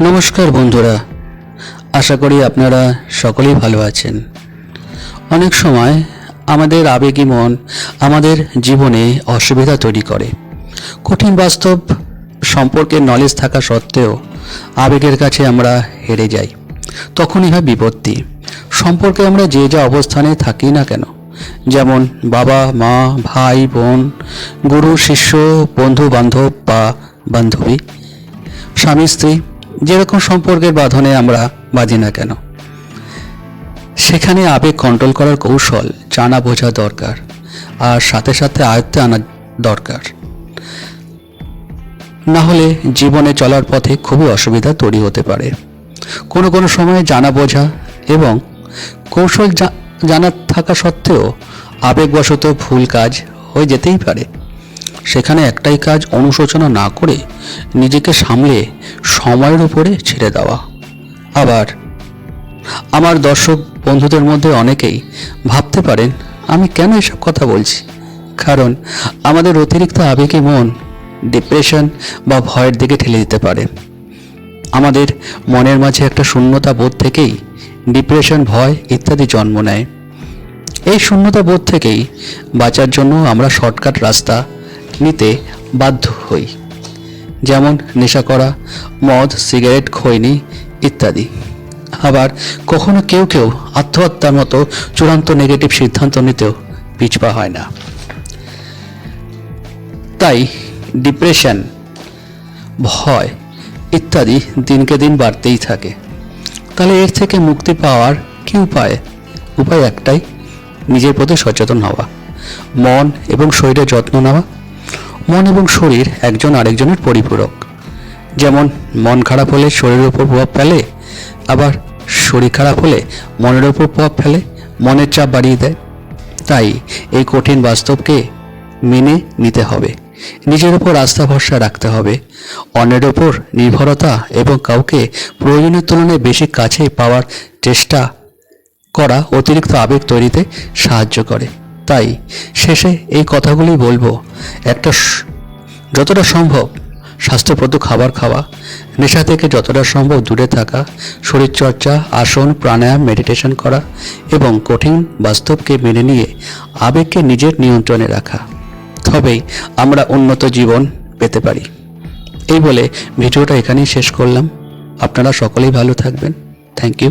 নমস্কার বন্ধুরা, আশা করি আপনারা সকলেই ভালো আছেন। অনেক সময় আমাদের আবেগী মন আমাদের জীবনে অসুবিধা তৈরি করে। কঠিন বাস্তব সম্পর্কে নলেজ থাকা সত্ত্বেও আবেগের কাছে আমরা হেরে যাই। তখনই হয় বিপত্তি। সম্পর্কে আমরা যে যা অবস্থানে থাকি না কেন, যেমন বাবা, মা, ভাই, বোন, গুরু, শিষ্য বন্ধু বান্ধব বা বান্ধবী, স্বামী, স্ত্রী যেরকম সম্পর্কের বাঁধনে আমরা বাঁধি না কেন। সেখানে আবেগ কন্ট্রোল করার কৌশল জানা বোঝা দরকার, আর সাথে সাথে আয়ত্তে আনা দরকার। না হলে জীবনে চলার পথে খুবই অসুবিধা তৈরি হতে পারে। কোনো কোনো সময়ে জানা বোঝা এবং কৌশল জানা থাকা সত্ত্বেও আবেগবশত ভুল কাজ হয়ে যেতেই পারে। সেখানে একটাই কাজ অনুশোচনা না করে নিজেকে সামলে সময়ের উপরে ছেড়ে দেওয়া। আবার আমার দর্শক বন্ধুদের মধ্যে অনেকেই ভাবতে পারেন, আমি কেন এসব কথা বলছি? কারণ আমাদের অতিরিক্ত আবেগে মন ডিপ্রেশন বা ভয়ের দিকে ঠেলে দিতে পারে। আমাদের মনের মাঝে একটা শূন্যতা বোধ থেকেই ডিপ্রেশন ভয় ইত্যাদি জন্ম নেয়। এই শূন্যতা বোধ থেকেই বাঁচার জন্য আমরা শর্টকাট রাস্তা নিতে বাধ্য হই। যেমন নেশা করা, মদ, সিগারেট, খৈনি ইত্যাদি। আবার কখনো কেউ কেউ আত্মহত্যার মতো চূড়ান্ত নেগেটিভ সিদ্ধান্ত নিতেও পিছপা হয় না। তাই ডিপ্রেশন ভয় ইত্যাদি দিনকে দিন বাড়তেই থাকে। তাহলে এর থেকে মুক্তি পাওয়ার কি উপায়? উপায় একটাই, নিজের প্রতি সচেতন হওয়া। মন এবং শরীরের যত্ন নেওয়া। মন এবং শরীর একজন আরেকজনের পরিপূরক। যেমন, মন খারাপ হলে শরীরের উপর প্রভাব ফেলে, আবার শরীর খারাপ হলে মনের উপর প্রভাব ফেলে, মনের চাপ বাড়িয়ে দেয়। তাই এই কঠিন বাস্তবকে মেনে নিতে হবে। নিজের উপর আস্থা ভরসা রাখতে হবে। অন্যের ওপর নির্ভরতা এবং কাউকে প্রয়োজনের তুলনায় বেশি কাছে পাওয়ার চেষ্টা করা অতিরিক্ত আবেগ তৈরিতে সাহায্য করে। তাই শেষে এই কথাগুলি বলব। একটা যতটা সম্ভব স্বাস্থ্যপ্রদ খাবার খাওয়া, নেশা থেকে যতটা সম্ভব দূরে থাকা, শরীরচর্চা, আসন, প্রাণায়াম মেডিটেশন করা এবং কঠিন বাস্তবকে মেনে নিয়ে আবেগকে নিজের নিয়ন্ত্রণে রাখা। তবেই আমরা উন্নত জীবন পেতে পারি। এই বলে ভিডিওটা এখানেই শেষ করলাম। আপনারা সকলেই ভালো থাকবেন। Thank you